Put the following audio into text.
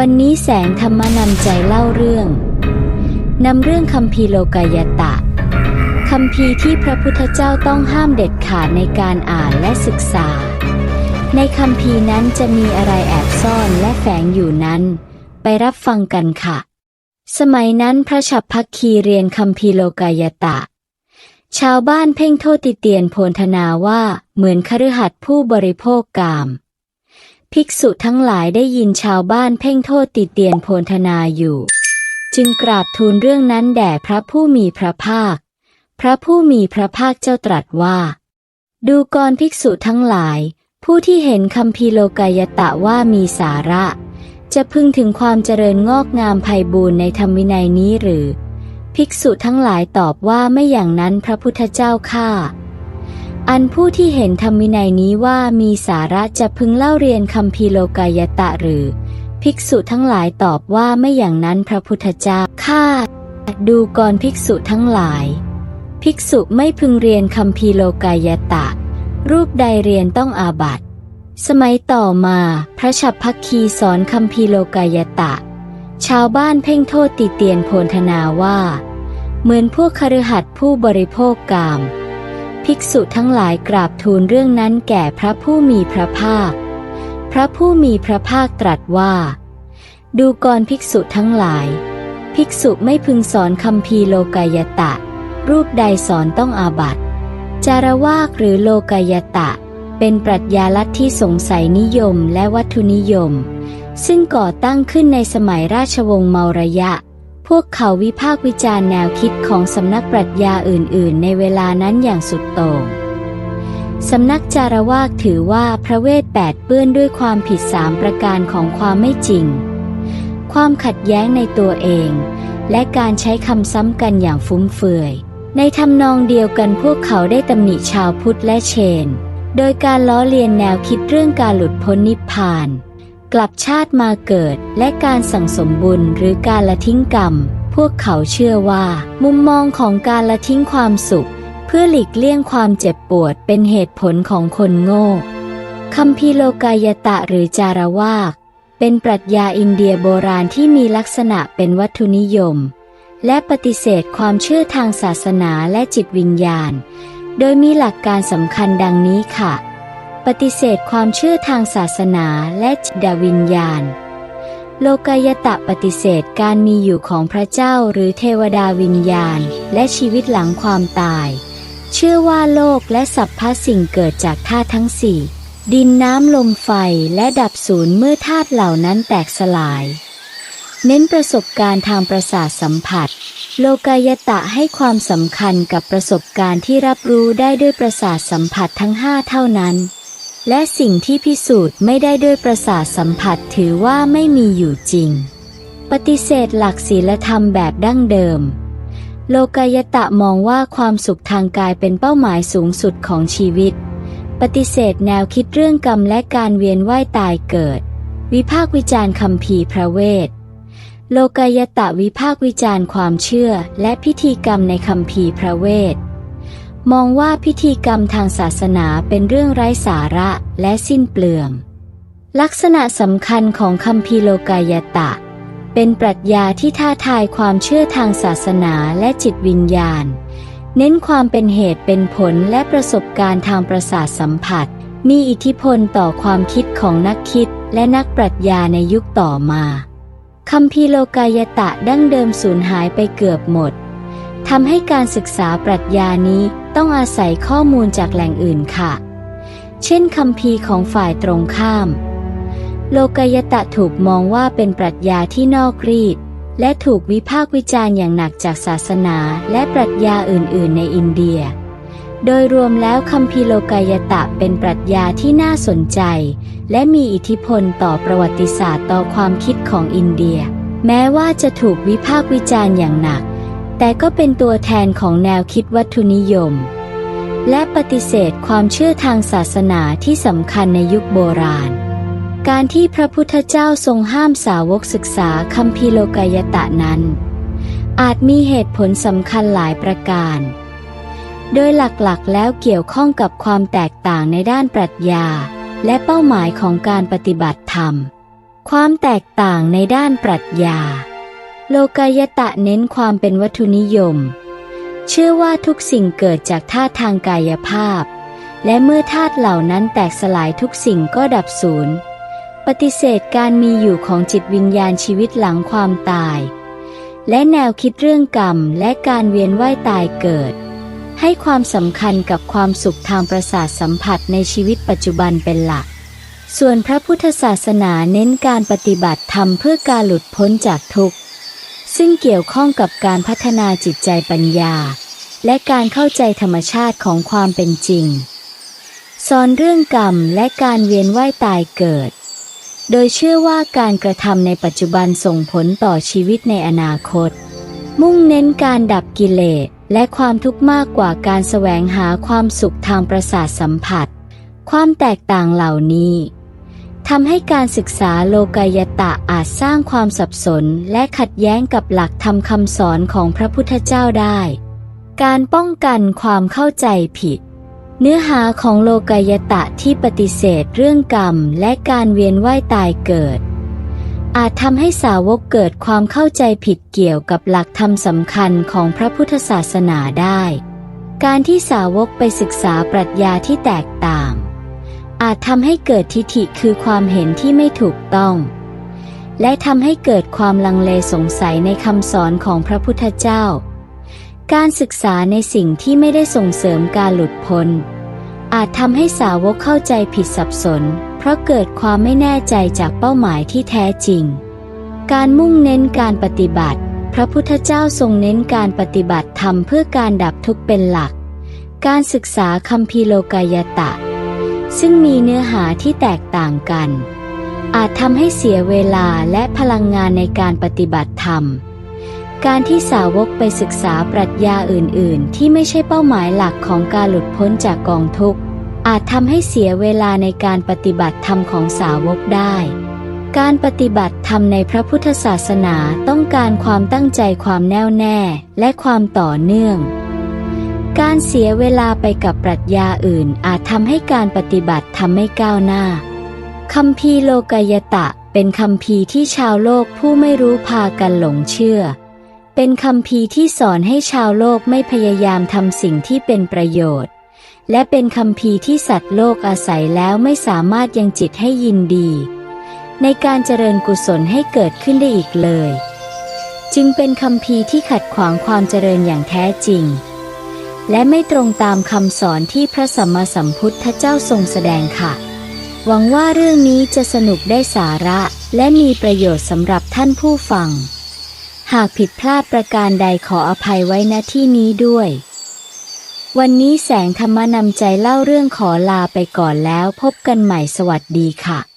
วันนี้แสงธรรมนำใจเล่าเรื่อง นำเรื่องคัมภีโลกายตะคัมภีที่พระพุทธเจ้าต้องห้ามเด็ดขาดในการอ่านและศึกษา ในคัมภีนั้นจะมีอะไรแอบซ่อนและแฝงอยู่นั้น ไปรับฟังกันค่ะ สมัยนั้นพระฉับพักคีเรียนคัมภีโลกายตะ ชาวบ้านเพ่งโทษติเตียนโพลธนาว่าเหมือนคฤหัสถ์ผู้บริโภคกาม ภิกษุทั้งหลายได้ยินชาวบ้านเพ่งโทษติเตียนโพลธนาอยู่ จึงกราบทูลเรื่องนั้นแด่พระผู้มีพระภาค พระผู้มีพระภาคเจ้าตรัสว่า ดูกรภิกษุทั้งหลาย ผู้ที่เห็นคำพีร์โลกายตะว่ามีสาระ จะพึงถึงความเจริญงอกงามไพบูรณ์ในธรรมวินัยนี้หรือ ภิกษุทั้งหลายตอบว่าไม่อย่างนั้นพระพุทธเจ้าข้า อันผู้ที่เห็นธรรมวินัยนี้ว่ามีสาระจะพึงเล่าเรียนคำพีโลกายตะหรือ ภิกษุทั้งหลายตอบว่าไม่อย่างนั้นพระพุทธเจ้าข้าดูกรภิกษุทั้งหลาย ภิกษุไม่พึงเรียนคำพีโลกายตะ รูปใดเรียนต้องอาบัติสมัยต่อมาพระฉับพักคีสอนคำพีโลกายตะ ชาวบ้านเพ่งโทษติเตียนโพลธนาว่า เหมือนพวกคฤหัสถ์ผู้บริโภคกาม ภิกษุทั้งหลายกราบทูลเรื่องนั้นแก่พระผู้มีพระภาค พระผู้มีพระภาคตรัสว่า ดูกรภิกษุทั้งหลาย ภิกษุไม่พึงสอนคำพีโลกายตะ รูปใดสอนต้องอาบัติ จารวากหรือโลกายตะ เป็นปรัชญาลัทธิสงสัยนิยมและวัตถุนิยม ซึ่งก่อตั้งขึ้นในสมัยราชวงศ์เมารยะ พวกเขาวิพากษ์วิจารณ์แนวคิดของสำนักปรัชญาอื่น ๆ ในเวลานั้นอย่างสุดโต่งสำนักจารวากถือว่าพระเวทแปดเปื้อนด้วยความผิดสามประการของความไม่จริง ความขัดแย้งในตัวเอง และการใช้คำซ้ำกันอย่างฟุ้งเฟือย ในทำนองเดียวกันพวกเขาได้ตำหนิชาวพุทธและเชน โดยการล้อเลียนแนวคิดเรื่องการหลุดพ้นนิพพาน กลับชาติมาเกิด และการสั่งสมบุญหรือการละทิ้งกรรม พวกเขาเชื่อว่า มุมมองของการละทิ้งความสุข เพื่อหลีกเลี่ยงความเจ็บปวดเป็นเหตุผลของคนโง่คัมภีโลกายตะหรือจารวากเป็นปรัชญาอินเดียโบราณที่มีลักษณะเป็นวัตถุนิยม และปฏิเสธความเชื่อทางศาสนาและจิตวิญญาณ โดยมีหลักการสำคัญดังนี้ค่ะ ปฏิเสธความเชื่อทางศาสนาและจิตวิญญาณ โลกายตะปฏิเสธการมีอยู่ของพระเจ้าหรือเทวดาวิญญาณ และชีวิตหลังความตาย เชื่อว่าโลกและสรรพสิ่งเกิดจากธาตุทั้งสี่ ดินน้ำลมไฟและดับสูญเมื่อธาตุเหล่านั้นแตกสลาย เน้นประสบการณ์ทางประสาทสัมผัสโลกายตะให้ความสำคัญกับประสบการณ์ที่รับรู้ได้ด้วยประสาทสัมผัสทั้งห้าเท่านั้น และสิ่งที่พิสูจน์ไม่ได้ด้วยประสาทสัมผัสถือว่าไม่มีอยู่จริง ปฏิเสธหลักศีลธรรมแบบดั้งเดิม โลกายตะมองว่าความสุขทางกายเป็นเป้าหมายสูงสุดของชีวิต ปฏิเสธแนวคิดเรื่องกรรมและการเวียนว่ายตายเกิด วิพากวิจารณ์คำพีพระเวท โลกายตะวิพากวิจารณ์ความเชื่อและพิธีกรรมในคำพีพระเวท มองว่าพิธีกรรมทางศาสนาเป็นเรื่องไร้สาระและสิ้นเปลือง ลักษณะสำคัญของคำพีโลกายตะ เป็นปรัชญาที่ท้าทายความเชื่อทางศาสนาและจิตวิญญาณ เน้นความเป็นเหตุเป็นผลและประสบการณ์ทางประสาทสัมผัส มีอิทธิพลต่อความคิดของนักคิดและนักปรัชญาในยุคต่อมาคำพีโลกายตะดั้งเดิมสูญหายไปเกือบหมดทำให้การศึกษาปรัชญานี้ ต้องอาศัยข้อมูลจากแหล่งอื่นค่ะ เช่นคำพีของฝ่ายตรงข้าม โลกายตะถูกมองว่าเป็นปรัชญาที่นอกรีด และถูกวิพากษ์วิจารณ์อย่างหนักจากศาสนาและปรัชญาอื่น ๆ ในอินเดีย โดยรวมแล้วคำพีโลกายตะเป็นปรัชญาที่น่าสนใจ และมีอิทธิพลต่อประวัติศาสตร์ต่อความคิดของอินเดีย แม้ว่าจะถูกวิพากษ์วิจารณ์อย่างหนัก แต่ก็เป็นตัวแทนของแนวคิดวัตถุนิยม และปฏิเสธความเชื่อทางศาสนาที่สำคัญในยุคโบราณ การที่พระพุทธเจ้าทรงห้ามสาวกศึกษาคัมภีโลกายตะนั้น อาจมีเหตุผลสำคัญหลายประการ โดยหลักๆแล้วเกี่ยวข้องกับความแตกต่างในด้านปรัชญา และเป้าหมายของการปฏิบัติธรรม ความแตกต่างในด้านปรัชญา โลกายตะเน้นความเป็นวัตถุนิยม เชื่อว่าทุกสิ่งเกิดจากธาตุทางกายภาพ และเมื่อธาตุเหล่านั้นแตกสลายทุกสิ่งก็ดับสูญปฏิเสธการมีอยู่ของจิตวิญญาณชีวิตหลังความตาย และแนวคิดเรื่องกรรมและการเวียนว่ายตายเกิด ให้ความสำคัญกับความสุขทางประสาทสัมผัสในชีวิตปัจจุบันเป็นหลัก ส่วนพระพุทธศาสนาเน้นการปฏิบัติธรรมเพื่อการหลุดพ้นจากทุกข์ ซึ่งเกี่ยวข้องกับการพัฒนาจิตใจปัญญา และการเข้าใจธรรมชาติของความเป็นจริงสอนเรื่องกรรมและการเวียนว่ายตายเกิด โดยเชื่อว่าการกระทำในปัจจุบันส่งผลต่อชีวิตในอนาคต มุ่งเน้นการดับกิเลสและความทุกข์มากกว่าการแสวงหาความสุขทางประสาทสัมผัส ความแตกต่างเหล่านี้ ทำให้การศึกษาโลกายตะอาจสร้างความสับสนและขัดแย้งกับหลักธรรมคำสอนของพระพุทธเจ้าได้ การป้องกันความเข้าใจผิด เนื้อหาของโลกายตะที่ปฏิเสธเรื่องกรรมและการเวียนว่ายตายเกิด อาจทำให้สาวกเกิดความเข้าใจผิดเกี่ยวกับหลักธรรมสำคัญของพระพุทธศาสนาได้ การที่สาวกไปศึกษาปรัชญาที่แตกต่าง อาจทำให้เกิดทิฐิคือความเห็นที่ไม่ถูกต้อง และทำให้เกิดความลังเลสงสัยในคำสอนของพระพุทธเจ้า การศึกษาในสิ่งที่ไม่ได้ส่งเสริมการหลุดพ้น อาจทำให้สาวกเข้าใจผิดสับสน เพราะเกิดความไม่แน่ใจจากเป้าหมายที่แท้จริง การมุ่งเน้นการปฏิบัติ พระพุทธเจ้าทรงเน้นการปฏิบัติธรรมเพื่อการดับทุกข์เป็นหลัก การศึกษาคัมภีโลกายตะ ซึ่งมีเนื้อหาที่แตกต่างกัน อาจทำให้เสียเวลาและพลังงานในการปฏิบัติธรรม การที่สาวกไปศึกษาปรัชญาอื่น ๆ ที่ไม่ใช่เป้าหมายหลักของการหลุดพ้นจากกองทุกข์ อาจทำให้เสียเวลาในการปฏิบัติธรรมของสาวกได้การปฏิบัติธรรมในพระพุทธศาสนาต้องการความตั้งใจความแน่วแน่และความต่อเนื่อง การเสียเวลาไปกับปรัชญาอื่นอาจทำให้การปฏิบัติทำไม่ก้าวหน้าคัมภีโลกายตะเป็นคัมภีที่ชาวโลกผู้ไม่รู้พากันหลงเชื่อ เป็นคัมภีที่สอนให้ชาวโลกไม่พยายามทำสิ่งที่เป็นประโยชน์ และเป็นคัมภีที่สัตว์โลกอาศัยแล้วไม่สามารถยังจิตให้ยินดี ในการเจริญกุศลให้เกิดขึ้นได้อีกเลย จึงเป็นคัมภีที่ขัดขวางความเจริญอย่างแท้จริง และไม่ตรงตามคำสอนที่พระสัมมาสัมพุทธเจ้าทรงแสดงค่ะ หวังว่าเรื่องนี้จะสนุกได้สาระและมีประโยชน์สำหรับท่านผู้ฟัง หากผิดพลาดประการใดขออภัยไว้ณที่นี้ด้วย วันนี้แสงธรรมนำใจเล่าเรื่องขอลาไปก่อนแล้วพบกันใหม่สวัสดีค่ะ